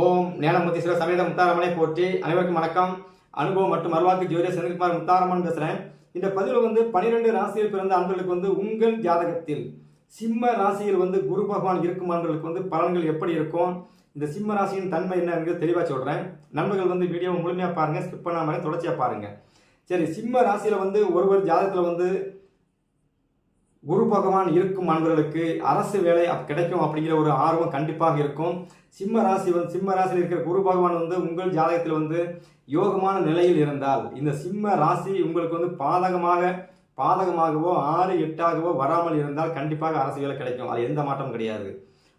ஓம் ஞானமுத்தீஸ்வர சமேத முத்தாரமனை போற்றி அனைவருக்கும் வணக்கம். அனுபவம் மற்றும் அருவாக்கு ஜோதிய செந்தில்குமார் முத்தாரமன் பேசுகிறேன் இந்த பதிவில் வந்து பனிரெண்டு ராசியில் பிறந்த அன்பர்களுக்கு வந்து உங்கள் ஜாதகத்தில் சிம்ம ராசியில் வந்து குரு பகவான் இருக்கும் அன்பர்களுக்கு வந்து பலன்கள் எப்படி இருக்கும்? இந்த சிம்ம ராசியின் தன்மை என்னங்கிறது தெளிவாக சொல்கிறேன் நண்பர்கள் வந்து வீடியோவை முழுமையாக பாருங்கள் ஸ்கிப் பண்ணாமல் தொடர்ச்சியாக பாருங்கள் சரி சிம்ம ராசியில் வந்து ஒருவர் ஜாதகத்தில் வந்து குரு பகவான் இருக்கும் அன்பர்களுக்கு அரசு வேலை கிடைக்கும் அப்படிங்கிற ஒரு ஆர்வம் கண்டிப்பாக இருக்கும். சிம்ம ராசி வந்து சிம்ம ராசியில் இருக்கிற குரு பகவான் வந்து உங்கள் ஜாதகத்தில் வந்து யோகமான நிலையில் இருந்தால் இந்த சிம்ம ராசி உங்களுக்கு வந்து பாதகமாக பாதகமாகவோ ஆறு எட்டாகவோ வராமல் இருந்தால் கண்டிப்பாக அரசு வேலை கிடைக்கும். அது எந்த மாற்றமும் கிடையாது.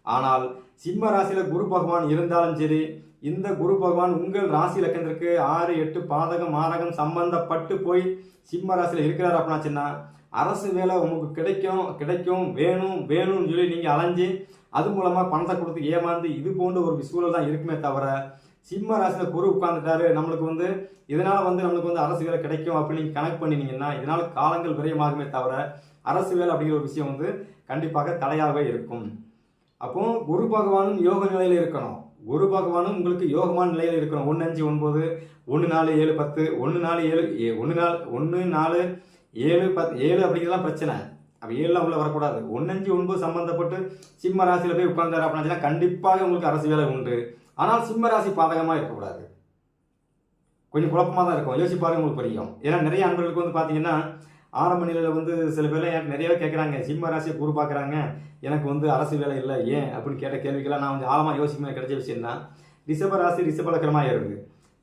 ஆனால் சிம்ம ராசியில் குரு பகவான் இருந்தாலும் சரி இந்த குரு பகவான் உங்கள் ராசி லக்கணத்திற்கு ஆறு எட்டு பாதகம் மாதகம் சம்பந்தப்பட்டு போய் சிம்ம ராசியில் இருக்கிறார் அப்படின்னாச்சுன்னா அரசு வேலை உங்களுக்கு கிடைக்கும் கிடைக்கும் வேணும் வேணும்னு சொல்லி நீங்கள் அலைஞ்சு அது மூலமாக பணத்தை கொடுத்து ஏமாந்து இது போன்ற ஒரு சூழல் தான் இருக்குமே தவிர சிம்ம ராசியில் குரு உட்கார்ந்துட்டாரு நம்மளுக்கு வந்து இதனால் வந்து நம்மளுக்கு வந்து அரசு வேலை கிடைக்கும் அப்படின்னு கனெக்ட் கணக்கு பண்ணினீங்கன்னா இதனால் காலங்கள் விரயமாகுமே தவிர அரசு வேலை அப்படிங்கிற ஒரு விஷயம் வந்து கண்டிப்பாக தடையாகவே இருக்கும். அப்போ குரு பகவானும் யோக நிலையில் இருக்கணும். குரு பகவானும் உங்களுக்கு யோகமான நிலையில் இருக்கணும். ஒன்று அஞ்சு ஒன்பது ஒன்று நாலு ஏழு பத்து ஒன்று நாலு ஏழு ஏ- ஒன்று நாலு ஒன்று நாலு ஏழு பத்து ஏழு அப்படிங்கிறலாம் பிரச்சனை. அப்போ ஏழுலாம் உள்ள வரக்கூடாது. ஒன்று அஞ்சு ஒன்பது சம்மந்தப்பட்டு சிம்ம ராசியில் போய் உட்கார்ந்தாரு அப்படின்னா கண்டிப்பாக உங்களுக்கு அரசு வேலை உண்டு. ஆனால் சிம்ம ராசி பாதகமாக இருக்கக்கூடாது. கொஞ்சம் குழப்பமாக தான் இருக்கும். யோசிச்சு பாருங்க உங்களுக்கு புரியும். ஏன்னா நிறைய அன்பர்களுக்கு வந்து பார்த்தீங்கன்னா ஆரம்ப நிலையில் வந்து சில பேர்லாம் எனக்கு நிறையவே கேட்குறாங்க சிம்ம ராசியை கூறு பார்க்குறாங்க எனக்கு வந்து அரசு வேலை இல்லை. ஏன்? அப்படின்னு கேட்ட கேள்விக்கெல்லாம் நான் கொஞ்சம் ஆழமாக யோசிக்கும் கிடைச்ச விஷயம் தான். ரிஷப ராசி ரிஷப லக்கணமாக இருக்குது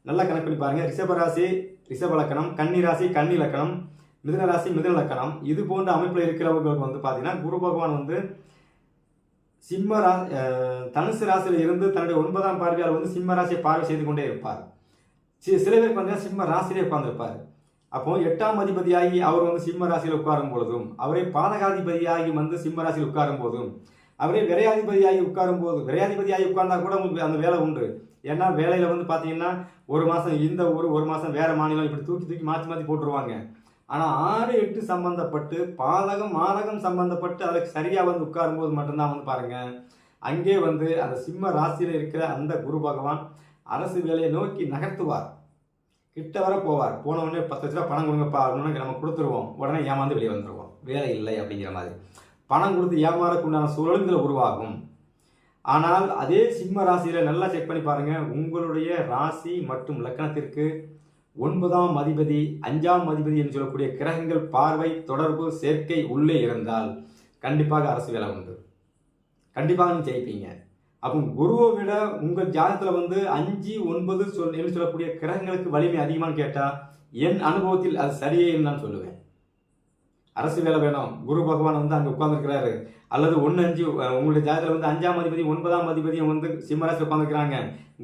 நல்லா கணக்கு பண்ணி பாருங்க. ரிஷப ராசி ரிஷப லக்கணம் கன்னி ராசி கன்னி லக்கணம். மிதனராசி ராசி இது போன்ற அமைப்பில் இருக்கிறவங்களுக்கு வந்து பார்த்தீங்கன்னா குரு பகவான் வந்து சிம்ம ரா தனுசு ராசியில் இருந்து தன்னுடைய ஒன்பதாம் பார்வையால் வந்து சிம்ம ராசியை பார்வை செய்து கொண்டே இருப்பார். சி- சில பேர் பார்த்தீங்கன்னா சிம்ம ராசியிலே உட்கார்ந்துருப்பார். அப்போ எட்டாம் அதிபதியாகி அவர் வந்து சிம்ம ராசியில் உட்காரும் பொழுதும் அவரே பாதகாதிபதியாகி வந்து சிம்ம ராசியில் உட்காரும் போதும் அவரே விரையாதிபதியாகி உட்காரும் போது விரையாதிபதியாகி உட்கார்ந்தா கூட உங்களுக்கு அந்த வேலை உண்டு. ஏன்னா வேலையில் வந்து பார்த்தீங்கன்னா ஒரு மாதம் இந்த ஊர் ஒரு மாதம் வேறு மாநிலம் இப்படி தூக்கி தூக்கி மாற்றி மாற்றி போட்டுருவாங்க. ஆனால் ஆறு எட்டு சம்பந்தப்பட்டு பாதகம் மாதகம் சம்பந்தப்பட்டு அதுக்கு சரியாக வந்து உட்காரும்போது மட்டும்தான் வந்து பாருங்கள் அங்கே வந்து அந்த சிம்ம ராசியில் இருக்கிற அந்த குரு பகவான் அரசு வேலையை நோக்கி நகர்த்துவார். கிட்ட வர போவார். போன உடனே பத்து லட்ச ரூபா பணம் கொடுங்கப்பா அப்படின்னு நம்ம கொடுத்துருவோம். உடனே ஏமாந்து வெளியே வந்துடுவோம் வேலை இல்லை அப்படிங்கிற மாதிரி. பணம் கொடுத்து ஏமாறக்குண்டான சூழல்கள் உருவாகும். ஆனால் அதே சிம்ம ராசியில் நல்லா செக் பண்ணி பாருங்கள் உங்களுடைய ராசி மற்றும் லக்கணத்திற்கு ஒன்பதாம் அதிபதி அஞ்சாம் அதிபதி என்று சொல்லக்கூடிய கிரகங்கள் பார்வை தொடர்பு சேர்க்கை உள்ளே இருந்தால் கண்டிப்பாக அரசு வேலை உண்டு. கண்டிப்பாக நீங்கள் ஜெயிப்பீங்க. அப்போ குருவை விட உங்கள் ஜாதகத்தில் வந்து அஞ்சு ஒன்பது சொல் என்று சொல்லக்கூடிய கிரகங்களுக்கு வலிமை அதிகமான்னு கேட்டால் என் அனுபவத்தில் அது சரியே நான் சொல்லுவேன். அரசு வேலை வேணும். குரு பகவான் வந்து அங்கே உட்காந்துருக்கிறாரு அல்லது ஒன்று அஞ்சு உங்களுடைய ஜாதகத்தில் வந்து அஞ்சாம் அதிபதி ஒன்பதாம் அதிபதியும் வந்து சிம்மராசி உட்காந்துருக்கிறாங்க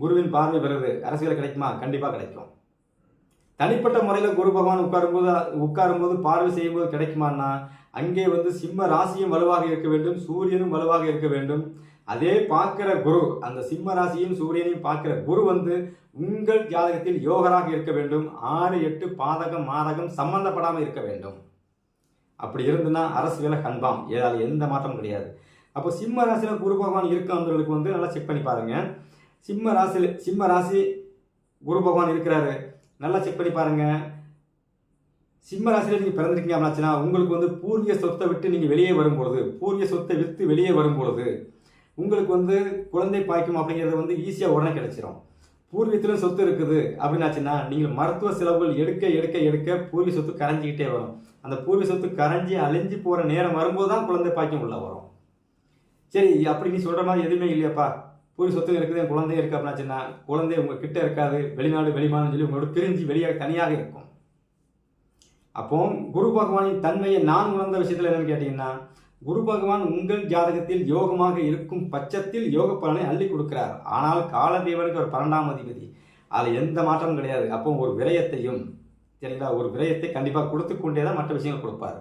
குருவின் பார்வை பெறுது. அரசு வேலை கிடைக்குமா? கண்டிப்பாக கிடைக்கும். தனிப்பட்ட முறையில் குரு பகவான் உட்காரும்போது உட்காரும்போது பார்வை செய்யும்போது கிடைக்குமான்னா அங்கே வந்து சிம்ம ராசியும் வலுவாக இருக்க வேண்டும் சூரியனும் வலுவாக இருக்க வேண்டும். அதே பார்க்கிற குரு அந்த சிம்ம ராசியும் சூரியனையும் பார்க்கிற குரு வந்து உங்கள் ஜாதகத்தில் யோகராக இருக்க வேண்டும். ஆறு எட்டு பாதகம் மாதகம் சம்பந்தப்படாமல் இருக்க வேண்டும். அப்படி இருந்துன்னா அரசு வேலை கன்பாம் ஏதாவது எந்த மாற்றமும் கிடையாது. அப்போ சிம்ம ராசியில் குரு பகவான் இருக்கவங்களுக்கு வந்து நல்லா செக் பண்ணி பாருங்க. சிம்ம ராசியில் சிம்ம ராசி குரு பகவான் இருக்கிறாரு. நல்லா செக் பண்ணி பாருங்கள் சிம்ம ராசியில் நீங்கள் பிறந்திருக்கீங்க அப்படின்னாச்சுன்னா உங்களுக்கு வந்து பூர்வீக சொத்தை விட்டு நீங்கள் வெளியே வரும்பொழுது பூர்வீக சொத்தை விற்று வெளியே வரும்பொழுது உங்களுக்கு வந்து குழந்தை பாய்க்கும் அப்படிங்கிறது வந்து ஈஸியாக உடனே கிடைச்சிரும். பூர்வீகத்திலும் சொத்து இருக்குது அப்படின்னாச்சுன்னா நீங்கள் மருத்துவ செலவுகள் எடுக்க எடுக்க எடுக்க பூர்வீக சொத்து கரைஞ்சிக்கிட்டே வரும். அந்த பூர்வீக சொத்து கரைஞ்சி அழிஞ்சு போகிற நேரம் வரும்போது தான் குழந்தை பாய்க்கும் உள்ளே வரும். சரி அப்படி நீ சொல்கிற மாதிரி எதுவுமே இல்லையாப்பா? பூர்வீக சொத்து இருக்குது என் குழந்தை இருக்கு அப்படின்னாச்சுன்னா குழந்தை உங்க கிட்ட இருக்காது வெளிநாடு வெளிமானம் சொல்லி உங்களோட பிரிஞ்சு வெளியாக தனியாக இருக்கும். அப்போ குரு பகவானின் தன்மையை நான் உணர்ந்த விஷயத்தில் என்னன்னு கேட்டீங்கன்னா குரு பகவான் உங்கள் ஜாதகத்தில் யோகமாக இருக்கும் பட்சத்தில் யோக பலனை அள்ளி கொடுக்கிறார். ஆனால் காலதேவனுக்கு ஒரு பன்னெண்டாம் அதிபதி. அதில் எந்த மாற்றமும் கிடையாது. அப்போ ஒரு விரயத்தையும் சரிங்களா ஒரு விரயத்தை கண்டிப்பாக கொடுத்து கொண்டே தான் மற்ற விஷயங்கள் கொடுப்பாரு.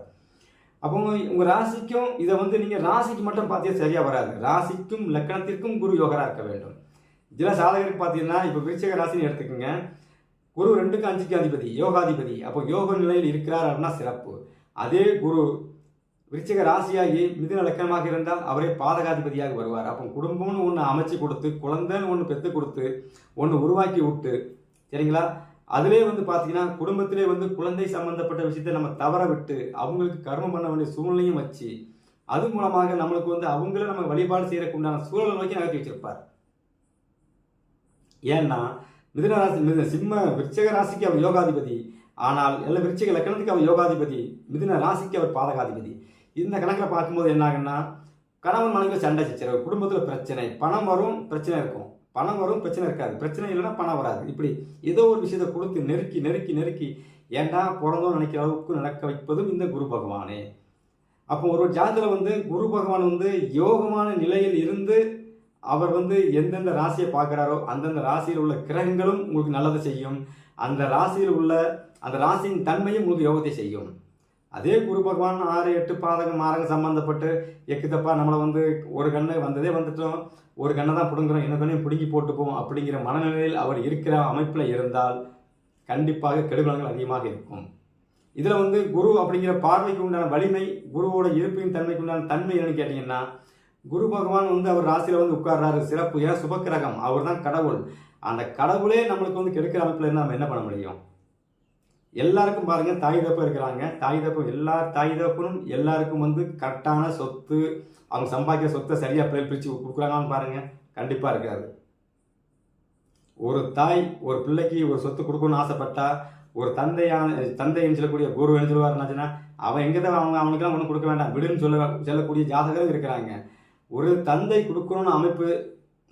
அப்போ உங்கள் ராசிக்கும் இதை வந்து நீங்கள் ராசிக்கு மட்டும் பார்த்தே சரியாக வராது. ராசிக்கும் லக்கணத்திற்கும் குரு யோகராக இருக்க வேண்டும். இதில் சாதகருக்கு பார்த்தீங்கன்னா இப்போ விருச்சிக ராசின்னு எடுத்துக்கோங்க. குரு ரெண்டுக்கு அஞ்சுக்கு அதிபதி யோகாதிபதி. அப்போ யோக நிலையில் இருக்கிறார் அப்படின்னா சிறப்பு. அதே குரு விருச்சிக ராசியாகி மிதுன லக்கணமாக இருந்தால் அவரே பாதகாதிபதியாக வருவார். அப்போ குடும்பம்னு ஒன்று அமைச்சு கொடுத்து குழந்தைன்னு ஒன்று பெற்று கொடுத்து ஒன்று உருவாக்கி விட்டு சரிங்களா? அதிலே வந்து பார்த்தீங்கன்னா குடும்பத்திலே வந்து குழந்தை சம்பந்தப்பட்ட விஷயத்தை நம்ம தவற விட்டு அவங்களுக்கு கர்மம் பண்ண வேண்டிய சூழ்நிலையும் வச்சு அது மூலமாக நம்மளுக்கு வந்து அவங்கள நம்ம வழிபாடு செய்யறதுக்கு உண்டான சூழலை நோக்கி நகர்த்தி வச்சிருப்பார். ஏன்னா மிதுனராசி மிதுன சிம்ம விருச்சக ராசிக்கு அவர் யோகாதிபதி. ஆனால் எல்லா விருச்சிக லக்கணத்துக்கு அவர் யோகாதிபதி. மிதுன ராசிக்கு அவர் பாதகாதிபதி. இந்த கணக்கில் பார்க்கும்போது என்ன ஆகுன்னா கணவன் மனைவியில் சண்டை சச்சரவு குடும்பத்தில் பிரச்சனை பணம் வரும் பிரச்சனை இருக்கும். பணம் வரும் பிரச்சனை இருக்காது. பிரச்சனை இல்லைன்னா பணம் வராது. இப்படி ஏதோ ஒரு விஷயத்தை கொடுத்து நெருக்கி நெருக்கி நெருக்கி ஏண்டா பிறந்தோம் நினைக்கிற அளவுக்கு நடக்க வைப்பதும் இந்த குரு பகவானே. அப்போ ஒரு ஜாதத்தில் வந்து குரு பகவான் வந்து யோகமான நிலையில் இருந்து அவர் வந்து எந்தெந்த ராசியை பார்க்குறாரோ அந்தந்த ராசியில் உள்ள கிரகங்களும் உங்களுக்கு நல்லதை செய்யும். அந்த ராசியில் உள்ள அந்த ராசியின் தன்மையும் உங்களுக்கு யோகத்தை செய்யும். அதே குரு பகவான் ஆறு எட்டு பாதகம் மாரகம் சம்பந்தப்பட்டு எக்குதப்பா நம்மளை வந்து ஒரு கண்ணை வந்ததே வந்துட்டோம். ஒரு கண்ணை தான் பிடுங்குறோம். இன்னொரு கண்ணையும் பிடுங்கி போட்டுப்போம் அப்படிங்கிற மனநிலையில் அவர் இருக்கிற அமைப்பில் இருந்தால் கண்டிப்பாக கெடுபலங்கள் அதிகமாக இருக்கும். இதில் வந்து குரு அப்படிங்கிற பார்வைக்கு உண்டான வலிமை குருவோட இருப்பின் தன்மைக்கு உண்டான தன்மை என்னன்னு கேட்டிங்கன்னா குரு பகவான் வந்து அவர் ராசியில் வந்து உட்கார்றாரு. சிறப்பு. ஏன் சுபக்கிரகம். அவர் தான் கடவுள். அந்த கடவுளே நம்மளுக்கு வந்து கெடுக்கிற அமைப்பில் இருந்து நம்ம என்ன பண்ண முடியும்? எல்லாருக்கும் பாருங்க தாய் தப்பு இருக்கிறாங்க. தாய் தப்பு எல்லா தாய் தப்பும் எல்லாருக்கும் வந்து கரெக்டான சொத்து அவங்க சம்பாதிக்கிற சொத்தை சரியாக பிள்ளை பிரித்து கொடுக்குறாங்கன்னு பாருங்க. கண்டிப்பாக இருக்காது. ஒரு தாய் ஒரு பிள்ளைக்கு ஒரு சொத்து கொடுக்கணும்னு ஆசைப்பட்டா ஒரு தந்தையான தந்தைன்னு சொல்லக்கூடிய குரு சொல்லுவார் சொல்லுவாருன்னாச்சுன்னா அவன் எங்கே தான் அவங்க அவனுக்கெல்லாம் ஒன்றும் கொடுக்க வேண்டாம். விடுன்னு சொல்ல சொல்லக்கூடிய ஜாதகரும் இருக்கிறாங்க. ஒரு தந்தை கொடுக்கணும்னு அமைப்பு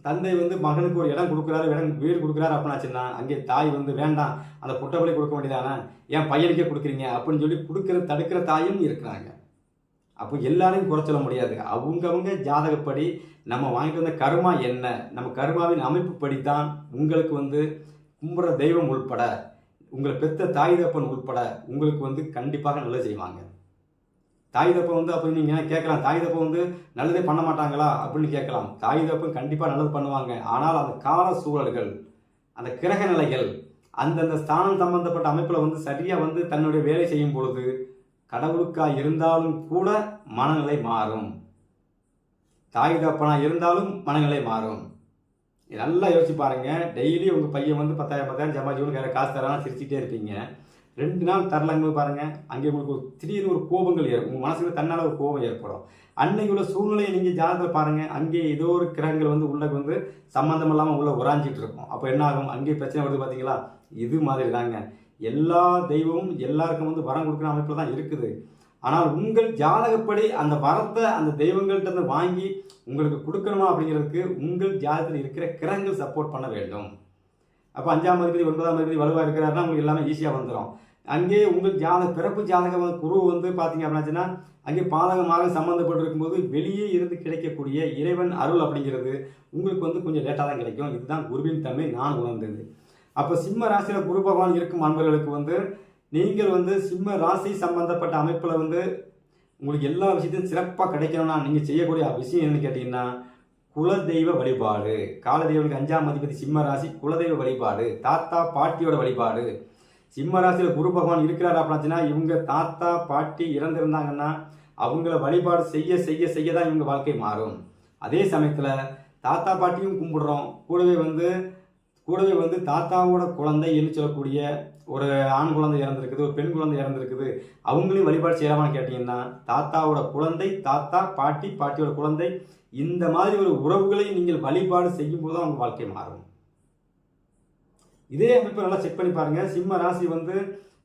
தந்தை வந்து மகனுக்கு ஒரு இடம் கொடுக்குறாரு இடம் வீடு கொடுக்குறாரு அப்படின்னாச்சுன்னா அங்கே தாய் வந்து வேண்டாம் அந்த புட்டபடி கொடுக்க வேண்டியதானே? ஏன் பையனுக்கே கொடுக்குறீங்க? அப்படின்னு சொல்லி கொடுக்குற தடுக்கிற தாயும் இருக்கிறாங்க. அப்போ எல்லாரையும் குறை சொல்ல முடியாது. அவங்கவுங்க ஜாதகப்படி நம்ம வாங்கிட்டு வந்த கர்மா என்ன? நம்ம கர்மாவின் அமைப்புப்படி தான் உங்களுக்கு வந்து கும்பிட்ற தெய்வம் உள்பட உங்களை பெத்த தாய் தப்பன் உள்பட உங்களுக்கு வந்து கண்டிப்பாக நல்லது செய்வாங்க. தாய் தப்பை வந்து அப்போ நீங்கள் கேட்கலாம். தாய் தப்பை வந்து நல்லதே பண்ண மாட்டாங்களா? அப்படின்னு கேட்கலாம். தாய் தப்பன் கண்டிப்பாக நல்லது பண்ணுவாங்க. ஆனால் அந்த கால சூழல்கள் அந்த கிரக நிலைகள் அந்தந்த ஸ்தானம் சம்பந்தப்பட்ட அமைப்பில் வந்து சரியாக வந்து தன்னுடைய வேலை செய்யும் பொழுது கடவுளுக்காக இருந்தாலும் கூட மனநிலை மாறும். தாய் தப்பனா இருந்தாலும் மனநிலை மாறும். நல்லா யோசிச்சு பாருங்க. டெய்லி உங்கள் பையன் வந்து பத்தாயிரம் பத்தாயிரம் சம்பாதிச்சு வேறு காசு தரான்னு சிரிச்சுட்டே இருப்பீங்க. ரெண்டு நாள் தரலங்க பாருங்கள் அங்கே உங்களுக்கு ஒரு திடீர்னு ஒரு கோபங்கள் ஏற்படும். உங்கள் மனசில் தன்னால் ஒரு கோபம் ஏற்படும். அன்னைக்கு உள்ள சூழ்நிலையை நீங்கள் ஜாதகத்தில் பாருங்கள் அங்கே ஏதோ ஒரு கிரகங்கள் வந்து உள்ளே வந்து சம்மந்தம் இல்லாமல் உள்ளே உராஞ்சிட்டு இருக்கும். அப்போ என்ன ஆகும்? அங்கே பிரச்சனை வருது பார்த்தீங்களா இது மாதிரி தாங்க எல்லா தெய்வமும் எல்லாருக்கும் வந்து வரம் கொடுக்குற அமைப்பில் தான் இருக்குது. ஆனால் உங்கள் ஜாதகப்படி அந்த வரத்தை அந்த தெய்வங்கள்ட்ட இருந்து வாங்கி உங்களுக்கு கொடுக்கணுமா அப்படிங்கிறதுக்கு உங்கள் ஜாதகத்தில் இருக்கிற கிரகங்கள் சப்போர்ட் பண்ண வேண்டும். அப்போ அஞ்சாம் அதிபதி ஒன்பதாம் அதிபதி வலுவாக இருக்கிறாருன்னா உங்களுக்கு எல்லாமே ஈஸியாக வந்துடும் அங்கே உங்கள் ஜாத பிறப்பு ஜாதகம் குரு வந்து பார்த்தீங்க அப்படின்னாச்சுன்னா அங்கே பாதகமாக சம்மந்தப்பட்டிருக்கும் போது வெளியே இருந்து கிடைக்கக்கூடிய இறைவன் அருள் அப்படிங்கிறது உங்களுக்கு வந்து கொஞ்சம் லேட்டாக தான் கிடைக்கும். இதுதான் குருவின் தன்மை நான் உணர்ந்தது. அப்போ சிம்ம ராசியில் குரு பகவான் இருக்கும் அன்பர்களுக்கு வந்து நீங்கள் வந்து சிம்ம ராசி சம்பந்தப்பட்ட அமைப்பில் வந்து உங்களுக்கு எல்லா விஷயத்தையும் சிறப்பாக கிடைக்கணும்னா நீங்கள் செய்யக்கூடிய விஷயம் என்னன்னு கேட்டிங்கன்னா குலதெய்வ வழிபாடு. காலதெய்வனுக்கு அஞ்சாம் அதிபதி சிம்ம ராசி குலதெய்வ வழிபாடு. தாத்தா பாட்டியோட வழிபாடு. சிம்ம ராசியில் குரு பகவான் இருக்கிறார் அப்படின்னா இவங்க தாத்தா பாட்டி இறந்திருந்தாங்கன்னா அவங்கள வழிபாடு செய்ய செய்ய செய்ய தான் இவங்க வாழ்க்கை மாறும். அதே சமயத்தில் தாத்தா பாட்டியும் கும்பிடுறோம். கூடவே வந்து கூடவே வந்து தாத்தாவோட குழந்தை என்று சொல்லக்கூடிய ஒரு ஆண் குழந்தை இறந்துருக்குது ஒரு பெண் குழந்தை இறந்துருக்குது. அவங்களையும் வழிபாடு செய்யலாமான்னு கேட்டிங்கன்னா தாத்தாவோட குழந்தை தாத்தா பாட்டி பாட்டியோட குழந்தை இந்த மாதிரி ஒரு உறவுகளை நீங்கள் வழிபாடு செய்யும் போது அவங்க வாழ்க்கை மாறும். இதே அமைப்பை நல்லா செக் பண்ணி பாருங்கள் சிம்ம ராசி வந்து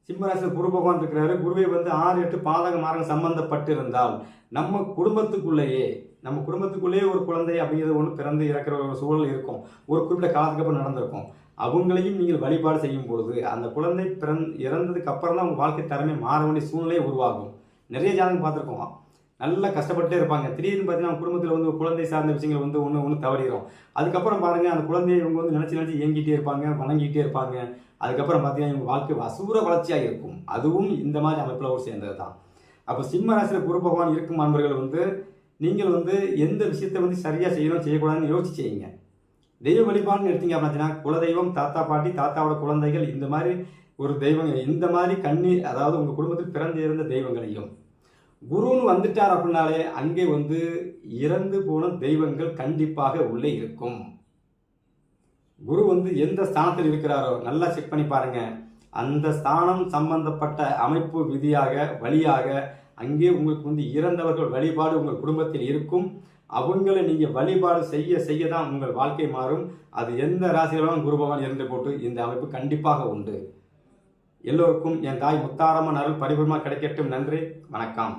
சிம்ம ராசியில் குரு பகவான் இருக்கிறாரு. குருவை வந்து ஆறு எட்டு பாதக மார்க்கம் சம்பந்தப்பட்டு இருந்தால் நம்ம குடும்பத்துக்குள்ளேயே நம்ம குடும்பத்துக்குள்ளேயே ஒரு குழந்தை அப்படிங்கிறது ஒன்று பிறந்து இறக்குற ஒரு சூழல் இருக்கும். ஒரு குறிப்பிட்ட காலத்துக்கு அப்புறம் நடந்திருக்கும். அவங்களையும் நீங்கள் வழிபாடு செய்யும் பொழுது அந்த குழந்தை பிறந் இறந்ததுக்கு அப்புறம் தான் உங்கள் வாழ்க்கை திறமை மாற வேண்டிய சூழ்நிலை உருவாகும். நிறைய ஜாதகம் பார்த்துருக்கோம். நல்லா கஷ்டப்பட்டே இருப்பாங்க. திடீர்னு பார்த்தீங்கன்னா குடும்பத்தில் வந்து குழந்தை சார்ந்த விஷயங்கள் வந்து ஒன்று ஒன்று தவறிடும் அதுக்கப்புறம் பாருங்கள் அந்த குழந்தையை இவங்க வந்து நினச்சி நினச்சி இயங்கிட்டே இருப்பாங்க வணங்கிட்டே இருப்பாங்க. அதுக்கப்புறம் பார்த்தீங்கன்னா இவங்க வாழ்க்கை அசூர வளர்ச்சியாக இருக்கும். அதுவும் இந்த மாதிரி அமைப்பில் ஒரு சேர்ந்தது தான் அப்போ சிம்ம ராசியில் குரு பகவான் இருக்கும் அன்பர்கள் வந்து நீங்கள் வந்து எந்த விஷயத்தை வந்து சரியாக செய்யணும் செய்யக்கூடாதுன்னு யோசிச்சு செய்யுங்க. தெய்வ வழிபாடுன்னு எடுத்தீங்க அப்படின்னா குலதெய்வம் தாத்தா பாட்டி தாத்தாவோட குழந்தைகள் இந்த மாதிரி ஒரு தெய்வம் இந்த மாதிரி கண்ணி அதாவது உங்கள் குடும்பத்தில் பிறந்து இருந்த தெய்வங்களையும் குருன்னு வந்துட்டார் அப்படின்னாலே அங்கே வந்து இறந்து போன தெய்வங்கள் கண்டிப்பாக உள்ளே இருக்கும். குரு வந்து எந்த ஸ்தானத்தில் இருக்கிறாரோ நல்லா செக் பண்ணி பாருங்க. அந்த ஸ்தானம் சம்பந்தப்பட்ட அமைப்பு விதியாக வழியாக அங்கே உங்களுக்கு வந்து இறந்தவர்கள் வழிபாடு உங்கள் குடும்பத்தில் இருக்கும். அவங்களை நீங்கள் வழிபாடு செய்ய செய்ய தான் உங்கள் வாழ்க்கை மாறும். அது எந்த ராசிகளும் குரு பகவான் இறந்து போட்டு இந்த அமைப்பு கண்டிப்பாக உண்டு. எல்லோருக்கும் என் தாய் முத்தாரம்மன் அருள் பரிபூர்மா கிடைக்கட்டும். நன்றி. வணக்கம்.